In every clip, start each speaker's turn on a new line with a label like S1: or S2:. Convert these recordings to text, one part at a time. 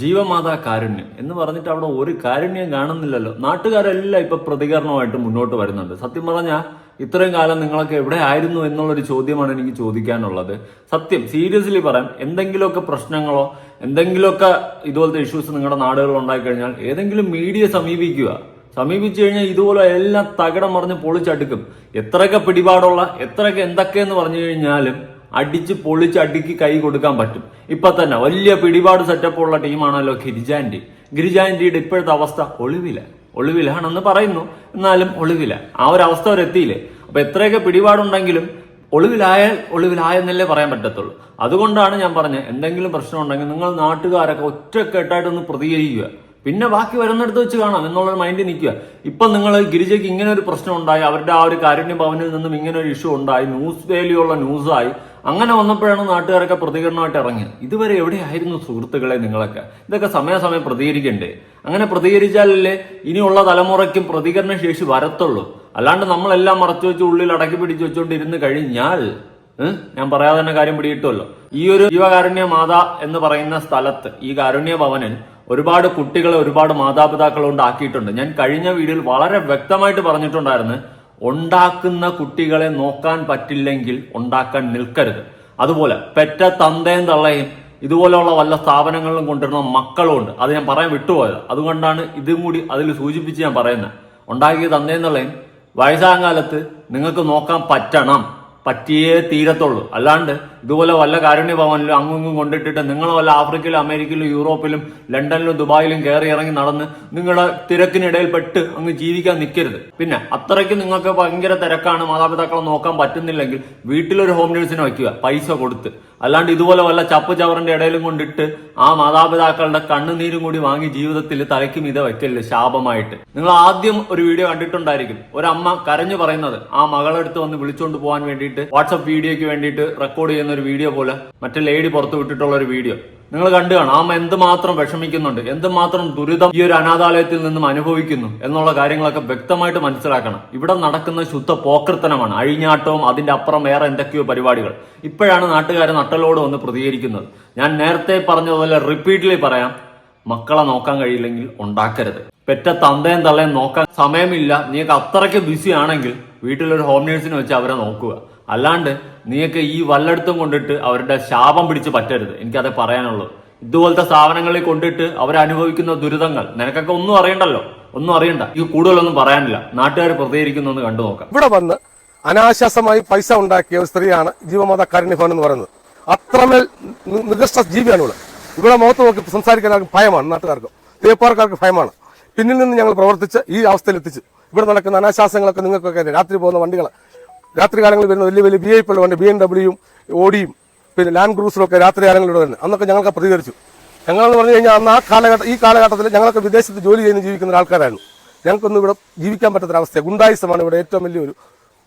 S1: ജീവമാതാ കാരുണ്യം എന്ന് പറഞ്ഞിട്ട് അവിടെ ഒരു കാരുണ്യം കാണുന്നില്ലല്ലോ. നാട്ടുകാരെല്ലാം ഇപ്പൊ പ്രതികരണമായിട്ട് മുന്നോട്ട് വരുന്നുണ്ട്. സത്യം പറഞ്ഞാൽ ഇത്രയും കാലം നിങ്ങളൊക്കെ എവിടെ ആയിരുന്നു എന്നുള്ളൊരു ചോദ്യമാണ് എനിക്ക് ചോദിക്കാനുള്ളത്. സത്യം സീരിയസ്ലി പറയാം എന്തെങ്കിലുമൊക്കെ പ്രശ്നങ്ങളോ എന്തെങ്കിലുമൊക്കെ ഇതുപോലത്തെ ഇഷ്യൂസ് നിങ്ങളുടെ നാടുകളിൽ ഉണ്ടായി കഴിഞ്ഞാൽ ഏതെങ്കിലും മീഡിയ സമീപിക്കുക. സമീപിച്ചു കഴിഞ്ഞാൽ ഇതുപോലെ എല്ലാം തകിടം മറിഞ്ഞ് പൊളിച്ചടുക്കും. എത്രയൊക്കെ പിടിപാടുള്ള എത്രയൊക്കെ എന്തൊക്കെയെന്ന് പറഞ്ഞു കഴിഞ്ഞാലും അടിച്ച് പൊളിച്ച് അടുക്കി കൈ കൊടുക്കാൻ പറ്റും. ഇപ്പൊ തന്നെ വലിയ പിടിപാട് സെറ്റപ്പ് ഉള്ള ടീമാണല്ലോ ഗിരിജാൻഡി ഗിരിജാൻഡിയുടെ ഇപ്പോഴത്തെ അവസ്ഥ ഒളിവില. ഒളിവിലാണെന്ന് പറയുന്നു. എന്നാലും ഒളിവില. ആ ഒരു അവസ്ഥ വരെ എത്തിയില്ലേ? അപ്പൊ എത്രയൊക്കെ പിടിപാടുണ്ടെങ്കിലും ഒളിവിലായാൽ ഒളിവിലായെന്നല്ലേ പറയാൻ പറ്റത്തുള്ളൂ. അതുകൊണ്ടാണ് ഞാൻ പറഞ്ഞത് എന്തെങ്കിലും പ്രശ്നം ഉണ്ടെങ്കിൽ നിങ്ങൾ നാട്ടുകാരൊക്കെ ഒറ്റക്കെട്ടായിട്ടൊന്ന് പ്രതികരിക്കുക. പിന്നെ ബാക്കി വരുന്നിടത്ത് വെച്ച് കാണാം എന്നുള്ള മൈൻഡിൽ നിൽക്കുക. ഇപ്പം നിങ്ങൾ ഗിരിജയ്ക്ക് ഇങ്ങനെ ഒരു പ്രശ്നം ഉണ്ടായി അവരുടെ ആ ഒരു കാരുണ്യ ഭവനിൽ നിന്നും ഇങ്ങനെ ഒരു ഇഷ്യൂ ഉണ്ടായി ന്യൂസ് വേലിയുള്ള ന്യൂസായി അങ്ങനെ വന്നപ്പോഴാണ് നാട്ടുകാരൊക്കെ പ്രതികരണമായിട്ട് ഇറങ്ങിയത്. ഇതുവരെ എവിടെയായിരുന്നു സുഹൃത്തുക്കളെ നിങ്ങളൊക്കെ? ഇതൊക്കെ സമയാസമയം പ്രതികരിക്കണ്ടേ? അങ്ങനെ പ്രതികരിച്ചാലല്ലേ ഇനിയുള്ള തലമുറയ്ക്കും പ്രതികരണ ശേഷി വരത്തുള്ളൂ. അല്ലാണ്ട് നമ്മളെല്ലാം മറച്ചു വെച്ച് ഉള്ളിൽ അടക്കി പിടിച്ചു വെച്ചുകൊണ്ടിരുന്ന് കഴിഞ്ഞാൽ ഞാൻ പറയാതെ തന്നെ കാര്യം പിടിയിട്ടുമല്ലോ ഈ ഒരു ജീവകാരുണ്യ മാതാ എന്ന് പറയുന്ന സ്ഥലത്ത് ഈ കാരുണ്യ ഭവനിൽ ഒരുപാട് കുട്ടികളെ ഒരുപാട് മാതാപിതാക്കളെ കൊണ്ട് ആക്കിയിട്ടുണ്ട്. ഞാൻ കഴിഞ്ഞ വീഡിയോയിൽ വളരെ വ്യക്തമായിട്ട് പറഞ്ഞിട്ടുണ്ടായിരുന്നു. ഉണ്ടാക്കുന്ന കുട്ടികളെ നോക്കാൻ പറ്റില്ലെങ്കിൽ ഉണ്ടാക്കാൻ നിൽക്കരുത്. അതുപോലെ പെറ്റ തന്തയും തള്ളയും ഇതുപോലെയുള്ള വല്ല സ്ഥാപനങ്ങളിലും കൊണ്ടുവരുന്ന മക്കളും ഉണ്ട്. അത് ഞാൻ പറയാൻ വിട്ടുപോയത്. അതുകൊണ്ടാണ് ഇതും കൂടി അതിൽ സൂചിപ്പിച്ച് ഞാൻ പറയുന്നത്. ഉണ്ടാക്കിയ തന്തയും തള്ളയും വയസ്സാകാലത്ത് നിങ്ങൾക്ക് നോക്കാൻ പറ്റണം. പറ്റിയേ തീരത്തുള്ളൂ. അല്ലാണ്ട് ഇതുപോലെ വല്ല കാരുണ്യ ഭവനിലും അങ്ങും കൊണ്ടിട്ടിട്ട് നിങ്ങൾ വല്ല ആഫ്രിക്കയിലും അമേരിക്കയിലും യൂറോപ്പിലും ലണ്ടനിലും ദുബായിലും കയറി ഇറങ്ങി നടന്ന് നിങ്ങളുടെ തിരക്കിനിടയിൽ പെട്ട് അങ്ങ് ജീവിക്കാൻ നിൽക്കരുത് പിന്നെ അത്രയ്ക്ക് നിങ്ങൾക്ക് ഭയങ്കര തിരക്കാണ് മാതാപിതാക്കളെ നോക്കാൻ പറ്റുന്നില്ലെങ്കിൽ വീട്ടിലൊരു ഹോം നേഴ്സിനെ വയ്ക്കുക പൈസ കൊടുത്ത്. അല്ലാണ്ട് ഇതുപോലെ വല്ല ചപ്പ് ചവറിന്റെ ഇടയിലും കൊണ്ടിട്ട് ആ മാതാപിതാക്കളുടെ കണ്ണുനീരും കൂടി വാങ്ങി ജീവിതത്തിൽ തലയ്ക്ക് മീത വയ്ക്കല്ലേ ശാപമായിട്ട്. നിങ്ങൾ ആദ്യം ഒരു വീഡിയോ കണ്ടിട്ടുണ്ടായിരിക്കും. ഒരമ്മ കരഞ്ഞു പറയുന്നത് ആ മകളെടുത്ത് വന്ന് വിളിച്ചുകൊണ്ട് പോകാൻ വേണ്ടിയിട്ട് വാട്സപ്പ് വീഡിയോയ്ക്ക് വേണ്ടിയിട്ട് റെക്കോർഡ് ചെയ്യുന്ന ഒരു വീഡിയോ പോലെ മറ്റേ ലേഡി പുറത്തു വിട്ടിട്ടുള്ള ഒരു വീഡിയോ. നിങ്ങൾ കണ്ടു കാണും. ആമ എന്തുമാത്രം വിഷമിക്കുന്നുണ്ട്. എന്തുമാത്രം ദുരിതം ഈ ഒരു അനാഥാലയത്തിൽ നിന്നും അനുഭവിക്കുന്നു എന്നുള്ള കാര്യങ്ങളൊക്കെ വ്യക്തമായിട്ട് മനസ്സിലാക്കണം. ഇവിടെ നടക്കുന്ന ശുദ്ധ പോക്കൃത്തനമാണ്. അഴിഞ്ഞാട്ടവും അതിന്റെ അപ്പുറം വേറെ എന്തൊക്കെയോ പരിപാടികൾ. ഇപ്പോഴാണ് നാട്ടുകാർ നട്ടലോട് വന്ന് പ്രതികരിക്കുന്നത്. ഞാൻ നേരത്തെ പറഞ്ഞതുപോലെ റിപ്പീറ്റ്ലി പറയാം. മക്കളെ നോക്കാൻ കഴിയില്ലെങ്കിൽ ഉണ്ടാക്കരുത്. പെറ്റ തന്തയും തള്ളയും നോക്കാൻ സമയമില്ല. നീക്ക് അത്രയ്ക്ക് ബിസി ആണെങ്കിൽ വീട്ടിലൊരു ഹോം നേഴ്സിനെ വെച്ച് അവരെ നോക്കുക. അല്ലാണ്ട് നീയൊക്കെ ഈ വല്ലയിടത്തും കൊണ്ടിട്ട് അവരുടെ ശാപം പിടിച്ച് പറ്റരുത്. എനിക്കതേ പറയാനുള്ളൂ. ഇതുപോലത്തെ സ്ഥാപനങ്ങളിൽ കൊണ്ടിട്ട് അവരനുഭവിക്കുന്ന ദുരിതങ്ങൾ നിനക്കൊക്കെ ഒന്നും അറിയണ്ടല്ലോ? ഒന്നും അറിയണ്ട. ഈ കൂടുതലൊന്നും പറയാനില്ല. നാട്ടുകാർ പ്രതികരിക്കുന്നൊന്ന് കണ്ടു നോക്കാം.
S2: ഇവിടെ വന്ന് അനാശാസമായി പൈസ ഉണ്ടാക്കിയ ഒരു സ്ത്രീയാണ് ജീവമാത കാരുണ്യഭവൻ എന്ന് പറയുന്നത്. അത്രമേൽ നികൃഷ്ട ജീവിയാണ് ഇവിടെ. ഇവിടെ മുഖത്ത് നോക്കി സംസാരിക്കാൻ ഭയമാണ് നാട്ടുകാർക്ക്. തേപ്പാർക്കാർക്ക് ഭയമാണ്. പിന്നിൽ നിന്ന് ഞങ്ങൾ പ്രവർത്തിച്ച് ഈ അവസ്ഥയിൽ എത്തിച്ചു ഇവിടെ നടക്കുന്ന അനാശാസങ്ങളൊക്കെ നിങ്ങൾക്കൊക്കെ രാത്രി പോകുന്ന വണ്ടികൾ രാത്രി കാലങ്ങളിൽ വരുന്ന വലിയ വലിയ ബി ഐ പി വേണ്ട ബി എം ഡബ്ല്യൂയും ഓടിയും പിന്നെ ലാൻഡ് ക്രൂസറും ഒക്കെ രാത്രി കാലങ്ങളിൽ ഇവിടെ വരുന്നത് അന്നൊക്കെ ഞങ്ങൾക്ക് പ്രതികരിച്ചു. ഞങ്ങളെന്ന് പറഞ്ഞു കഴിഞ്ഞാൽ അന്ന് ആ കാലഘട്ടം ഈ കാലഘട്ടത്തിൽ ഞങ്ങളൊക്കെ വിദേശത്ത് ജോലി ചെയ്യുന്ന ജീവിക്കുന്ന ആൾക്കാരായിരുന്നു ഞങ്ങൾക്കൊന്നും ഇവിടെ ജീവിക്കാൻ പറ്റാത്തൊരവസ്ഥ ഗുണ്ടായുസമാണ് ഇവിടെ ഏറ്റവും വലിയൊരു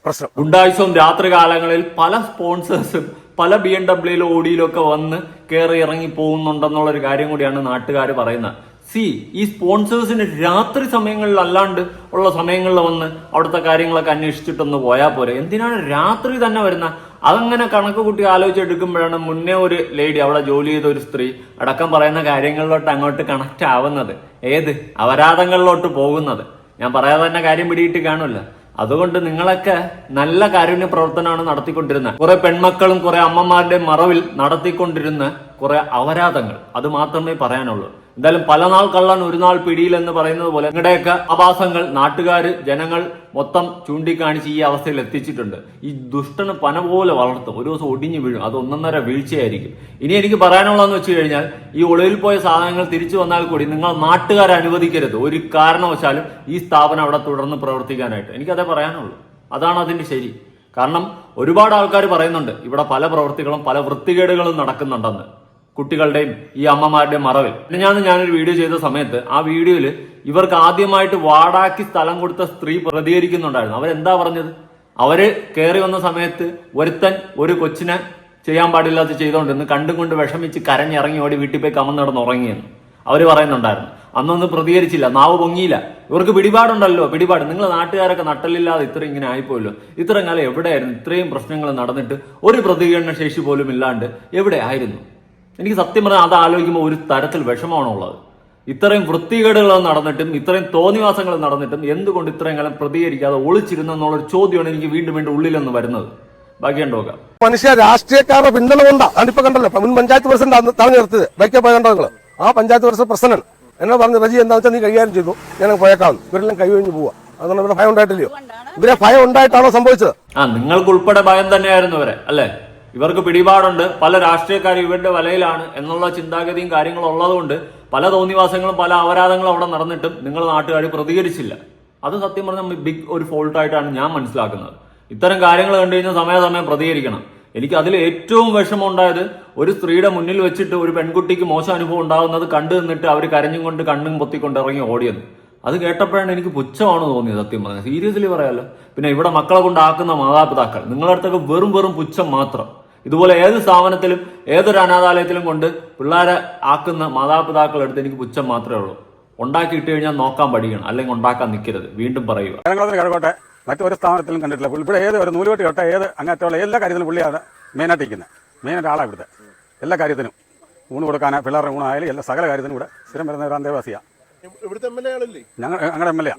S2: പ്രശ്നം.
S1: ഗുണ്ടായുസവും രാത്രി കാലങ്ങളിൽ പല സ്പോൺസേഴ്സും പല ബി എം ഡബ്ല്യൂയിലും ഓടിയിലും ഒക്കെ വന്ന് കയറി ഇറങ്ങി പോകുന്നുണ്ടെന്നുള്ള ഒരു കാര്യം കൂടിയാണ് നാട്ടുകാർ പറയുന്നത്. സി ഈ സ്പോൺസേഴ്സിന് രാത്രി സമയങ്ങളിൽ അല്ലാണ്ട് ഉള്ള സമയങ്ങളിൽ വന്ന് അവിടുത്തെ കാര്യങ്ങളൊക്കെ അന്വേഷിച്ചിട്ടൊന്ന് പോയാൽ പോരെ. എന്തിനാണ് രാത്രി തന്നെ വരുന്ന? അതങ്ങനെ കണക്ക് കൂട്ടി ആലോചിച്ചെടുക്കുമ്പോഴാണ് മുന്നേ ഒരു ലേഡി അവിടെ ജോലി ചെയ്ത ഒരു സ്ത്രീ അടക്കം പറയുന്ന കാര്യങ്ങളിലോട്ട് അങ്ങോട്ട് കണക്ട് ആവുന്നത്. ഏത്? അപരാധങ്ങളിലോട്ട് പോകുന്നത്. ഞാൻ പറയാതെ തന്നെ കാര്യം പിടിയിട്ട് കാണുമല്ലോ അതുകൊണ്ട് നിങ്ങളൊക്കെ നല്ല കാരുണ്യ പ്രവർത്തനമാണ് നടത്തിക്കൊണ്ടിരുന്നത്. കുറെ പെൺമക്കളും കുറെ അമ്മമാരുടെയും മറവിൽ നടത്തിക്കൊണ്ടിരുന്ന കുറെ അവരാധങ്ങൾ അത് മാത്രമേ പറയാനുള്ളൂ. എന്തായാലും പല നാൾ കള്ളൻ ഒരു നാൾ പിടിയിൽ എന്ന് പറയുന്നത് പോലെ നിങ്ങളുടെയൊക്കെ ആഭാസങ്ങൾ നാട്ടുകാർ ജനങ്ങൾ മൊത്തം ചൂണ്ടിക്കാണിച്ച് ഈ അവസ്ഥയിൽ എത്തിച്ചിട്ടുണ്ട്. ഈ ദുഷ്ടന് പന പോലെ വളർത്തും. ഒരു ദിവസം ഒടിഞ്ഞു വീഴും. അത് ഒന്നൊന്നര വീഴ്ചയായിരിക്കും. ഇനി എനിക്ക് പറയാനുള്ളതെന്ന് വെച്ച് കഴിഞ്ഞാൽ ഈ ഒളിവിൽ പോയ സാധനങ്ങൾ തിരിച്ചു വന്നാൽ കൂടി നിങ്ങൾ നാട്ടുകാരെ അനുവദിക്കരുത്. ഒരു കാരണവശാലും ഈ സ്ഥാപനം അവിടെ തുടർന്ന് പ്രവർത്തിക്കാനായിട്ട്. എനിക്കതേ പറയാനുള്ളൂ. അതാണ് അതിന്റെ ശരി. കാരണം ഒരുപാട് ആൾക്കാർ പറയുന്നുണ്ട് ഇവിടെ പല പ്രവൃത്തികളും പല വൃത്തികേടുകളും നടക്കുന്നുണ്ടെന്ന്. കുട്ടികളുടെയും ഈ അമ്മമാരുടെയും മറവിൽ. ഞാൻ ഞാനൊരു വീഡിയോ ചെയ്ത സമയത്ത് ആ വീഡിയോയിൽ ഇവർക്ക് ആദ്യമായിട്ട് വാടാക്കി സ്ഥലം കൊടുത്ത സ്ത്രീ പ്രതികരിക്കുന്നുണ്ടായിരുന്നു. അവരെന്താ പറഞ്ഞത്? അവർ കയറി വന്ന സമയത്ത് ഒരുത്തൻ ഒരു കൊച്ചിനെ ചെയ്യാൻ പാടില്ലാത്ത ചെയ്തോണ്ടിരുന്ന് കണ്ടും കൊണ്ട് വിഷമിച്ച് കരഞ്ഞിറങ്ങി ഓടി വീട്ടിൽ പോയി കമന്നിടന്ന് ഉറങ്ങിയെന്ന് അവർ പറയുന്നുണ്ടായിരുന്നു അന്നൊന്നും പ്രതികരിച്ചില്ല നാവ് പൊങ്ങിയില്ല. ഇവർക്ക് പിടിപാടുണ്ടല്ലോ പിടിപാട്. നിങ്ങൾ നാട്ടുകാരൊക്കെ നട്ടലില്ലാതെ ഇത്ര ഇങ്ങനെ ആയിപ്പോയല്ലോ. ഇത്രയും കാലം എവിടെയായിരുന്നു? ഇത്രയും പ്രശ്നങ്ങൾ നടന്നിട്ട് ഒരു പ്രതികരണ ശേഷി പോലും ഇല്ലാണ്ട് എവിടെ ആയിരുന്നു? എനിക്ക് സത്യം പറഞ്ഞാൽ അത് ആലോചിക്കുമ്പോൾ ഒരു തരത്തിൽ വിഷമമാണുള്ളത്. ഇത്രയും വൃത്തികേടുകൾ നടന്നിട്ടും ഇത്രയും തോന്നിവാസങ്ങൾ നടന്നിട്ടും എന്തുകൊണ്ട് ഇത്രയും കാലം പ്രതികരിക്കാതെ ഒളിച്ചിരുന്നു എന്നുള്ളൊരു ചോദ്യമാണ് എനിക്ക് വീണ്ടും വീണ്ടും ഉള്ളിലെന്ന് വരുന്നത്. ബാക്കിയുണ്ടോ
S2: മനുഷ്യ രാഷ്ട്രീയക്കാരുടെ പിന്തുണ കൊണ്ടാ അതിപ്പോ കണ്ടല്ലോ മുൻ പഞ്ചായത്ത് പ്രസിഡന്റ് തടഞ്ഞു നിർത്തിയത്. ബൈക്കെ പോയ കണ്ടോ ആ പഞ്ചായത്ത് പ്രസിഡന്റ് പ്രസിഡന്റ് എന്നോട് പറഞ്ഞു റജി എന്താ വെച്ചാൽ നീ കൈകാര്യം ചെയ്തു. ഞാൻ പോയേക്കാം ഇവരെല്ലാം കൈവഴിഞ്ഞ് പോവാ. അതുകൊണ്ട് ഇവിടെ ഭയം ഉണ്ടായിട്ടില്ലയോ? ഇവരെ ഭയം ഉണ്ടായിട്ടാണോ സംഭവിച്ചത്?
S1: ആ നിങ്ങൾക്ക് ഉൾപ്പെടെ ഭയം തന്നെയായിരുന്നു ഇവരെ അല്ലേ? ഇവർക്ക് പിടിപാടുണ്ട്. പല രാഷ്ട്രീയക്കാരും ഇവരുടെ വലയിലാണ് എന്നുള്ള ചിന്താഗതിയും കാര്യങ്ങളും ഉള്ളതുകൊണ്ട് പല തോന്നിവാസങ്ങളും പല അപരാധങ്ങളും അവിടെ നടന്നിട്ടും നിങ്ങൾ നാട്ടുകാർ പ്രതികരിച്ചില്ല. അത് സത്യം പറഞ്ഞാൽ ബിഗ് ഒരു ഫോൾട്ടായിട്ടാണ് ഞാൻ മനസ്സിലാക്കുന്നത്. ഇത്തരം കാര്യങ്ങൾ കണ്ടു കഴിഞ്ഞാൽ സമയാസമയം പ്രതികരിക്കണം. എനിക്ക് അതിൽ ഏറ്റവും വിഷമം ഉണ്ടായത് ഒരു സ്ത്രീയുടെ മുന്നിൽ വെച്ചിട്ട് ഒരു പെൺകുട്ടിക്ക് മോശം അനുഭവം ഉണ്ടാകുന്നത് കണ്ടു നിന്നിട്ട് അവർ കരഞ്ഞും കൊണ്ട് കണ്ണും പൊത്തിക്കൊണ്ട് ഇറങ്ങി ഓടിയത്. അത് കേട്ടപ്പോഴാണ് എനിക്ക് പുച്ഛമാണ് തോന്നിയത് സത്യം പറഞ്ഞാൽ. സീരിയസ്ലി പറയാമല്ലോ പിന്നെ ഇവിടെ മക്കളെ കൊണ്ടാക്കുന്ന മാതാപിതാക്കൾ. നിങ്ങളുടെ അടുത്തൊക്കെ വെറും വെറും പുച്ഛം മാത്രം. ഇതുപോലെ ഏത് സ്ഥാപനത്തിലും ഏതൊരു അനാഥാലയത്തിലും കൊണ്ട് പിള്ളേരെ ആക്കുന്ന മാതാപിതാക്കളുടെ അടുത്ത് എനിക്ക് പുച്ഛം മാത്രമേ ഉള്ളൂ. ഉണ്ടാക്കി ഇട്ട് കഴിഞ്ഞാൽ നോക്കാൻ പഠിക്കണം അല്ലെങ്കിൽ ഉണ്ടാക്കാൻ നിൽക്കരുത്. വീണ്ടും പറയുക.
S3: ജനങ്ങളത്തിന് കിഴക്കോട്ടെ മറ്റൊരു സ്ഥാപനത്തിലും കണ്ടിട്ടില്ല. ഇവിടെ ഏത് ഒരു നൂലുകെട്ടി തൊട്ട് ഏത് അങ്ങനത്തെയുള്ള എല്ലാ കാര്യത്തിലും പുള്ളിയാണ് മെയിനായിട്ട് ഇരിക്കുന്നത് മെയിനായിട്ട് ആളാണ് ഇവിടുത്തെ. എല്ലാ കാര്യത്തിനും. ഊണ് കൊടുക്കാനാ പിള്ളേരുടെ ഊണായാലും എല്ലാ സകല കാര്യത്തിനും ഇവിടെ സ്ഥിരം വരുന്ന ഒരു അന്തേവാസിയാണ്
S4: ഇവിടുത്തെ എം എൽ എ ആണല്ലേ
S3: ഞങ്ങൾ ഞങ്ങളുടെ എം എൽ എ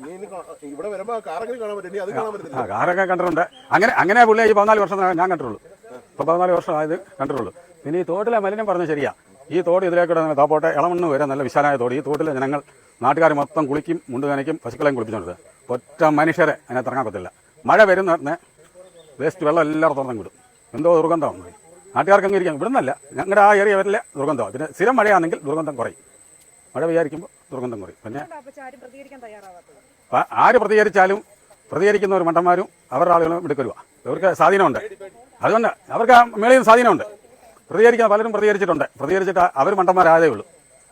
S4: ഇവിടെ കാറെങ്കിലും കാണാൻ പറ്റും ഇനി അത് കാണാൻ പറ്റത്തില്ല
S3: ആ കാറൊക്കെ കണ്ടിട്ടുണ്ട്. അങ്ങനെ അങ്ങനെ പുള്ളി ഈ പതിനാല് വർഷം ഞാൻ കണ്ടിട്ടുള്ളൂ. ഇപ്പോൾ പതിനാല് വർഷം ആയത് കണ്ടിട്ടുള്ളൂ. പിന്നെ ഈ തോട്ടിലെ മലിനം പറഞ്ഞ ശരിയാ. ഈ തോട് ഇതിലേക്കൂടെ താപ്പോട്ടെ ഇളമണ്ണ് വരെ നല്ല വിശാലമായ തോട്. ഈ തോട്ടിലെ ജനങ്ങൾ നാട്ടുകാർ മൊത്തം കുളിക്കും മുണ്ട് നനയ്ക്കും പശുക്കളെയും കുളിപ്പിച്ചുകൊണ്ട് ഒറ്റ മനുഷ്യരെ അതിനകത്ത് ഇറങ്ങാൻ പറ്റില്ല മഴ വരുന്ന വേസ്റ്റ് വെള്ളം തുറന്നും വിടും. എന്തോ ദുർഗന്ധമാണ് നാട്ടുകാർക്കങ്ങ് ഇരിക്കാം. ഇവിടെ നിന്നല്ല ഞങ്ങളുടെ ആ ഏരിയ വരില്ല ദുർഗന്ധമാണ് പിന്നെ സ്ഥിരം മഴയാണെങ്കിൽ ദുർഗന്ധം കുറയും. മഴ വിചാരിക്കുമ്പോൾ ദുർഗന്ധം കുറയും. പിന്നെ
S5: ആര്
S3: പ്രതികരിച്ചാലും ഒരു മണ്ടന്മാരും അവരുടെ ആളുകളും എടുക്കരുവാ ഇവർക്ക് സ്വാധീനമുണ്ട്. അതുകൊണ്ട് അവർക്ക് ആ നിന്ന് സ്വാധീനമുണ്ട്. പ്രതികരിക്കാൻ പലരും പ്രതികരിച്ചിട്ടുണ്ട്. പ്രതികരിച്ചിട്ട് അവർ മണ്ടന്മാരായതേ ഉള്ളൂ.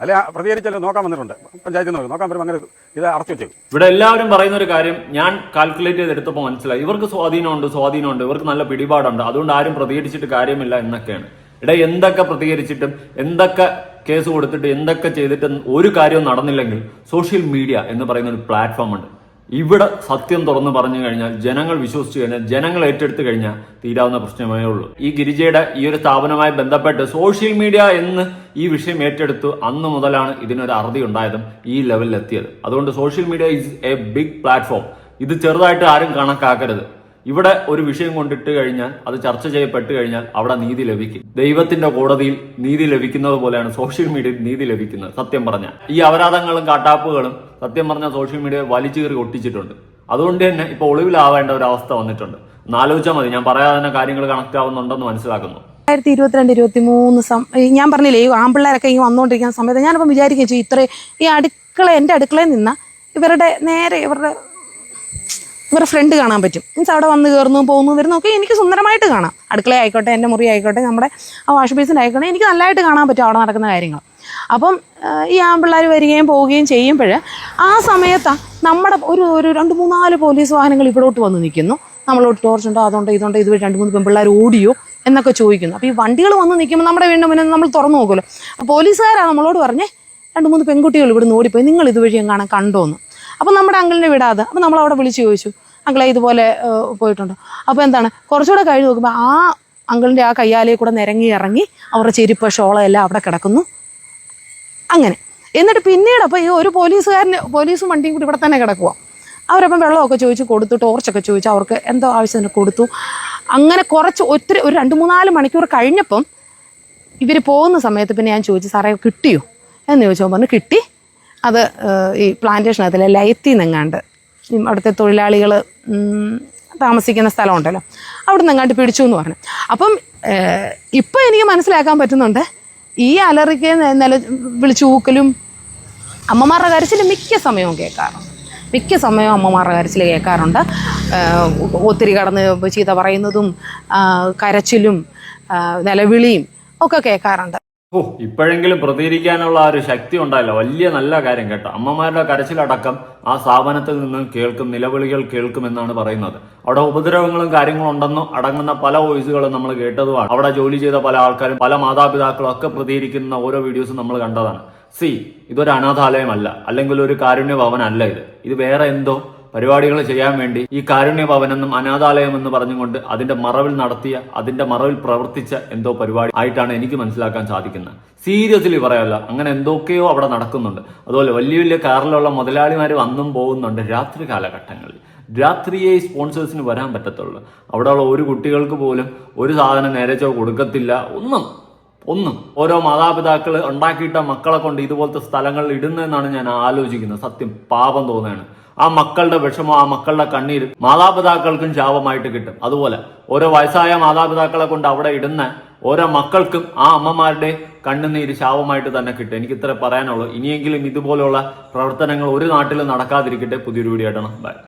S3: അല്ലെ പ്രതികരിച്ചാലും നോക്കാൻ വന്നിട്ടുണ്ട്. പഞ്ചായത്തിൽ നിന്ന് നോക്കാൻ വരും അങ്ങനെ ഇത് അടച്ചു വെച്ചു
S1: ഇവിടെ എല്ലാവരും പറയുന്ന ഒരു കാര്യം ഞാൻ കാൽക്കുലേറ്റ് ചെയ്തെടുത്തപ്പോൾ മനസ്സിലായി. ഇവർക്ക് സ്വാധീനമുണ്ട് സ്വാധീനമുണ്ട്. ഇവർക്ക് നല്ല പിടിപാടുണ്ട്. അതുകൊണ്ട് ആരും പ്രതികരിച്ചിട്ട് കാര്യമില്ല എന്നൊക്കെയാണ്. ഇവിടെ എന്തൊക്കെ പ്രതികരിച്ചിട്ടും എന്തൊക്കെ കേസ് കൊടുത്തിട്ട് എന്തൊക്കെ ചെയ്തിട്ടും ഒരു കാര്യവും നടന്നില്ലെങ്കിൽ സോഷ്യൽ മീഡിയ എന്ന് പറയുന്ന ഒരു പ്ലാറ്റ്ഫോം ഉണ്ട്. ഇവിടെ സത്യം തുറന്നു പറഞ്ഞു കഴിഞ്ഞാൽ ജനങ്ങൾ വിശ്വസിച്ചു കഴിഞ്ഞാൽ ജനങ്ങൾ ഏറ്റെടുത്തു കഴിഞ്ഞാൽ തീരാവുന്ന പ്രശ്നമേ ഉള്ളൂ. ഈ ഗിരിജയുടെ ഈ ഒരു സ്ഥാപനവുമായി ബന്ധപ്പെട്ട് സോഷ്യൽ മീഡിയ എന്ന് ഈ വിഷയം ഏറ്റെടുത്തു അന്ന് മുതലാണ് ഇതിനൊരു അറുതി ഉണ്ടായതും ഈ ലെവലിൽ എത്തിയത് അതുകൊണ്ട് social media is a big platform. ഇത് ചെറുതായിട്ട് ആരും കണക്കാക്കരുത്. ഇവിടെ ഒരു വിഷയം കൊണ്ടിട്ട് കഴിഞ്ഞാൽ അത് ചർച്ച ചെയ്യപ്പെട്ട് കഴിഞ്ഞാൽ അവിടെ നീതി ലഭിക്കും. ദൈവത്തിന്റെ കോടതിയിൽ നീതി ലഭിക്കുന്നത് പോലെയാണ് സോഷ്യൽ മീഡിയയിൽ നീതി ലഭിക്കുന്നത് സത്യം പറഞ്ഞാൽ. ഈ അപരാധങ്ങളും കാട്ടാപ്പുകളും സത്യം പറഞ്ഞ സോഷ്യൽ മീഡിയ വലിച്ചേറി ഒട്ടിച്ചിട്ടുണ്ട്. അതുകൊണ്ട് തന്നെ ഇപ്പൊ ഒളിവിലാവേണ്ട ഒരു അവസ്ഥ വന്നിട്ടുണ്ട്. എന്നാലോചിച്ചാൽ മതി ഞാൻ പറയാതെ തന്നെ കാര്യങ്ങൾ കണക്ട് ആവുന്നുണ്ടെന്ന് മനസ്സിലാക്കുന്നു.
S5: രണ്ടായിരത്തി ഇരുപത്തിരണ്ട് ഇരുപത്തി മൂന്ന് ഞാൻ പറഞ്ഞില്ലേ ഈ ആമ്പിള്ളേരൊക്കെ ഈ വന്നുകൊണ്ടിരിക്കുന്ന സമയത്ത് ഞാനിപ്പം വിചാരിക്കുകയും ചെയ്യും ഇത്രയും ഈ അടുക്കള എന്റെ അടുക്കളയിൽ നിന്ന് ഇവരുടെ നേരെ ഇവരുടെ ഇവരുടെ ഫ്രണ്ട് കാണാൻ പറ്റും. മീൻസ് അവിടെ വന്ന് കയറുന്നു പോകുന്നു വരുന്നു ഒക്കെ എനിക്ക് സുന്ദരമായിട്ട് കാണാം. അടുക്കള ആയിക്കോട്ടെ എന്റെ മുറി ആയിക്കോട്ടെ നമ്മുടെ ആ വാഷ് ബേസിന്റെ ആയിക്കോട്ടെ എനിക്ക് നല്ലതായിട്ട് കാണാൻ പറ്റും അവിടെ നടക്കുന്ന കാര്യങ്ങൾ. അപ്പം ഈ ആൺപിള്ളേർ വരികയും പോവുകയും ചെയ്യുമ്പോൾ ആ സമയത്താണ് നമ്മുടെ ഒരു ഒരു രണ്ട് മൂന്നാൽ പോലീസ് വാഹനങ്ങൾ ഇവിടോട്ട് വന്ന് നിൽക്കുന്നു. നമ്മളോട് ടോർച്ചുണ്ടോ അതുണ്ടോ ഇതുണ്ടോ ഇതുവരെ രണ്ട് മൂന്ന് പെൺപിള്ളേർ ഓടിയോ എന്നൊക്കെ ചോദിക്കുന്നു. അപ്പോൾ ഈ വണ്ടികൾ വന്ന് നിൽക്കുമ്പോൾ നമ്മുടെ വീണ്ടും മുന്നേ നമ്മൾ തുറന്നു നോക്കുമല്ലോ. അപ്പോൾ പോലീസുകാരാണ് നമ്മളോട് പറഞ്ഞേ രണ്ട് മൂന്ന് പെൺകുട്ടികൾ ഇവിടുന്ന് ഓടിപ്പോയി നിങ്ങൾ ഇതുവഴി എങ്ങാനും കണ്ടോന്ന്. അപ്പോൾ നമ്മുടെ അങ്കിളിനെ വിടാതെ അപ്പോൾ നമ്മൾ അവിടെ വിളിച്ച് ചോദിച്ചു അങ്കിളെ ഇതുപോലെ പോയിട്ടുണ്ട്. അപ്പോൾ എന്താണ്? കുറച്ചുകൂടെ കഴിഞ്ഞ് നോക്കുമ്പോൾ ആ അങ്കിളിന്റെ ആ കയ്യാലേ കൂടെ നിരങ്ങി ഇറങ്ങി അവരുടെ ചെരുപ്പ് ഷോള എല്ലാം അവിടെ കിടക്കുന്നു. അങ്ങനെ. എന്നിട്ട് പിന്നീട് അപ്പോൾ ഈ ഒരു പോലീസുകാരന് പോലീസും വണ്ടിയും കൂടി ഇവിടെ തന്നെ കിടക്കുക അവരപ്പം വെള്ളമൊക്കെ ചോദിച്ചു കൊടുത്തു ടോർച്ചൊക്കെ ചോദിച്ചു അവർക്ക് എന്തോ ആവശ്യത്തിന് കൊടുത്തു. അങ്ങനെ കുറച്ച് ഒത്തിരി ഒരു രണ്ട് മൂന്നാൽ മണിക്കൂർ കഴിഞ്ഞപ്പം ഇവർ പോകുന്ന സമയത്ത് പിന്നെ ഞാൻ ചോദിച്ചു സാറേ കിട്ടിയോ? എന്ന് ചോദിച്ചപ്പോൾ പറഞ്ഞു കിട്ടി. അത് ഈ പ്ലാന്റേഷനകത്തിലെ ലയത്തിൽ നിന്നെങ്ങാണ്ട് അവിടുത്തെ തൊഴിലാളികൾ താമസിക്കുന്ന സ്ഥലമുണ്ടല്ലോ. അവിടെ നിന്ന് എങ്ങാണ്ട് പിടിച്ചു എന്ന് പറഞ്ഞു. അപ്പം ഇപ്പം എനിക്ക് മനസ്സിലാക്കാൻ പറ്റുന്നുണ്ട് ഈ അലറിക്ക് നില വിളിച്ചു ഊക്കലും അമ്മമാരുടെ കരച്ചിൽ മിക്ക സമയവും കേൾക്കാറുണ്ട്. മിക്ക സമയവും അമ്മമാരുടെ കരച്ചിൽ കേൾക്കാറുണ്ട്. ഒത്തിരി കടന്ന് ചീത്ത പറയുന്നതും കരച്ചിലും നിലവിളിയും ഒക്കെ കേൾക്കാറുണ്ട്.
S1: ഓ ഇപ്പോഴെങ്കിലും പ്രതികരിക്കാനുള്ള ആ ഒരു ശക്തി ഉണ്ടായില്ല. വലിയ നല്ല കാര്യം കേട്ടോ. അമ്മമാരുടെ കരച്ചിലടക്കം ആ സ്ഥാപനത്തിൽ നിന്നും കേൾക്കും നിലവിളികൾ കേൾക്കുമെന്നാണ് പറയുന്നത്. അവിടെ ഉപദ്രവങ്ങളും കാര്യങ്ങളും ഉണ്ടെന്നും അടങ്ങുന്ന പല വോയിസുകളും നമ്മൾ കേട്ടതുമാണ്. അവിടെ ജോലി ചെയ്ത പല ആൾക്കാരും പല മാതാപിതാക്കളും ഒക്കെ പ്രതികരിക്കുന്ന ഓരോ വീഡിയോസും നമ്മൾ കണ്ടതാണ്. സി ഇതൊരു അനാഥാലയമല്ല അല്ലെങ്കിൽ ഒരു കാരുണ്യ ഭവനല്ല ഇത്. ഇത് വേറെ എന്തോ? പരിപാടികൾ ചെയ്യാൻ വേണ്ടി ഈ കാരുണ്യ ഭവനെന്നും അനാഥാലയം എന്ന് പറഞ്ഞുകൊണ്ട് അതിന്റെ മറവിൽ നടത്തിയ അതിന്റെ മറവിൽ പ്രവർത്തിച്ച എന്തോ പരിപാടി ആയിട്ടാണ് എനിക്ക് മനസ്സിലാക്കാൻ സാധിക്കുന്നത്. സീരിയസ്ലി പറയല്ല അങ്ങനെ എന്തൊക്കെയോ അവിടെ നടക്കുന്നുണ്ട്. അതുപോലെ വലിയ വലിയ കാറിലുള്ള മുതലാളിമാർ വന്നും പോകുന്നുണ്ട് രാത്രി കാലഘട്ടങ്ങളിൽ. രാത്രിയെ സ്പോൺസേഴ്സിന് വരാൻ പറ്റത്തുള്ളൂ. അവിടെയുള്ള ഒരു കുട്ടികൾക്ക് പോലും ഒരു സാധനം നേരച്ചോ കൊടുക്കത്തില്ല. ഒന്നും ഒന്നും. ഓരോ മാതാപിതാക്കൾ ഉണ്ടാക്കിയിട്ട മക്കളെ കൊണ്ട് ഇതുപോലത്തെ സ്ഥലങ്ങളിൽ ഇടുന്നതെന്നാണ് ഞാൻ ആലോചിക്കുന്നത്. സത്യം പാപം തോന്നുകയാണ്. ആ മക്കളുടെ വിഷമം ആ മക്കളുടെ കണ്ണീര് മാതാപിതാക്കൾക്കും ശാപമായിട്ട് കിട്ടും. അതുപോലെ ഓരോ വയസ്സായ മാതാപിതാക്കളെ കൊണ്ട് അവിടെ ഇടുന്ന ഓരോ മക്കൾക്കും ആ അമ്മമാരുടെ കണ്ണുനീര് ശാപമായിട്ട് തന്നെ കിട്ടും. എനിക്ക് ഇത്ര പറയാനുള്ളൂ. ഇനിയെങ്കിലും ഇതുപോലെയുള്ള പ്രവർത്തനങ്ങൾ ഒരു നാട്ടിലും നടക്കാതിരിക്കട്ടെ. പുതിയൊരു വീഡിയോ ആയിട്ടാണ് ബൈ